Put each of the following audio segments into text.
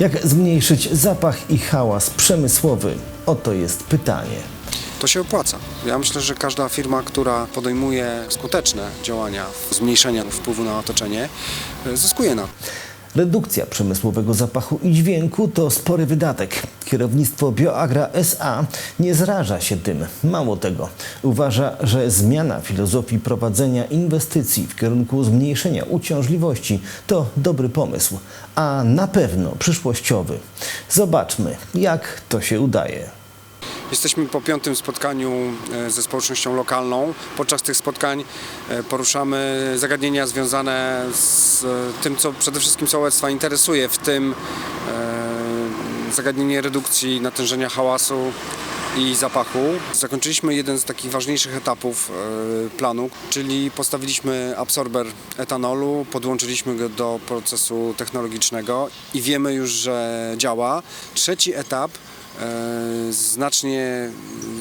Jak zmniejszyć zapach i hałas przemysłowy? Oto jest pytanie. to się opłaca. Ja myślę, że każda firma, która podejmuje skuteczne działania zmniejszenia wpływu na otoczenie, zyskuje na. Redukcja przemysłowego zapachu i dźwięku to spory wydatek. Kierownictwo BioAgra SA nie zraża się tym. Mało tego, uważa, że zmiana filozofii prowadzenia inwestycji w kierunku zmniejszenia uciążliwości to dobry pomysł, a na pewno przyszłościowy. Zobaczmy, jak to się udaje. Jesteśmy po piątym spotkaniu e, ze społecznością lokalną. Podczas tych spotkań e, poruszamy zagadnienia związane z e, tym, co przede wszystkim sołectwa interesuje, w tym zagadnienie redukcji natężenia hałasu i zapachu. Zakończyliśmy jeden z takich ważniejszych etapów planu, czyli postawiliśmy absorber etanolu, podłączyliśmy go do procesu technologicznego i wiemy już, że działa. Trzeci etap znacznie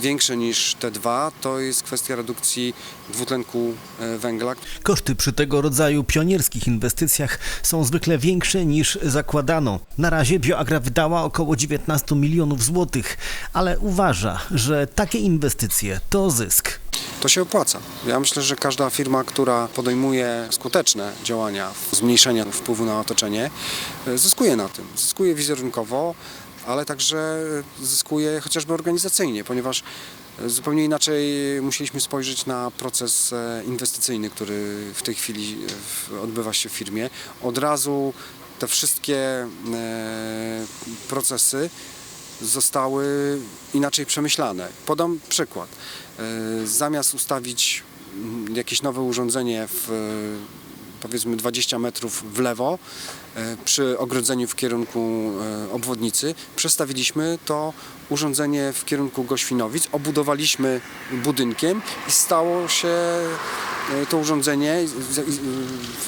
większy niż te dwa, to jest kwestia redukcji dwutlenku e, węgla. Koszty przy tego rodzaju pionierskich inwestycjach są zwykle większe niż zakładano. Na razie BioAgra wydała około 19 milionów złotych, ale uważa, że takie inwestycje to zysk. To się opłaca. Ja myślę, że każda firma, która podejmuje skuteczne działania zmniejszenia wpływu na otoczenie, e, zyskuje na tym. Zyskuje wizerunkowo, ale także zyskuje chociażby organizacyjnie, ponieważ zupełnie inaczej musieliśmy spojrzeć na proces e, inwestycyjny, który w tej chwili e, odbywa się w firmie. Od razu te wszystkie e, procesy zostały inaczej przemyślane. Podam przykład. Zamiast ustawić jakieś nowe urządzenie w powiedzmy 20 metrów w lewo e, przy ogrodzeniu w kierunku e, obwodnicy, przestawiliśmy to urządzenie w kierunku Goświnowic, obudowaliśmy budynkiem i stało się e, to urządzenie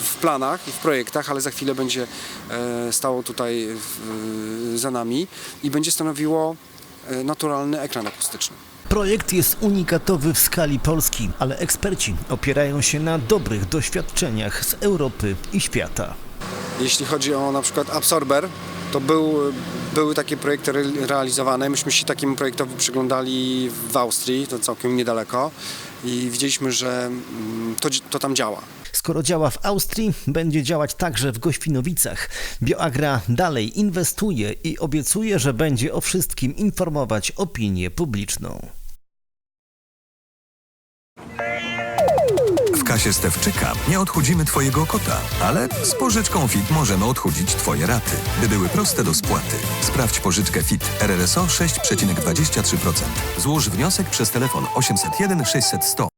w planach i w projektach, ale za chwilę będzie stało tutaj za nami i będzie stanowiło naturalny ekran akustyczny. Projekt jest unikatowy w skali Polski, ale eksperci opierają się na dobrych doświadczeniach z Europy i świata. Jeśli chodzi o na przykład absorber, to był, były takie projekty re- realizowane. Myśmy się takiemu projektowi przyglądali w Austrii, to całkiem niedaleko i widzieliśmy, że mm, to, to tam działa. Skoro działa w Austrii, będzie działać także w Goświnowicach. BioAgra dalej inwestuje i obiecuje, że będzie o wszystkim informować opinię publiczną. W kasie Stewczyka nie odchudzimy Twojego kota, ale z pożyczką FIT możemy odchudzić Twoje raty, by były proste do spłaty. Sprawdź pożyczkę FIT RRSO 6,23%. Złóż wniosek przez telefon 801 600 100.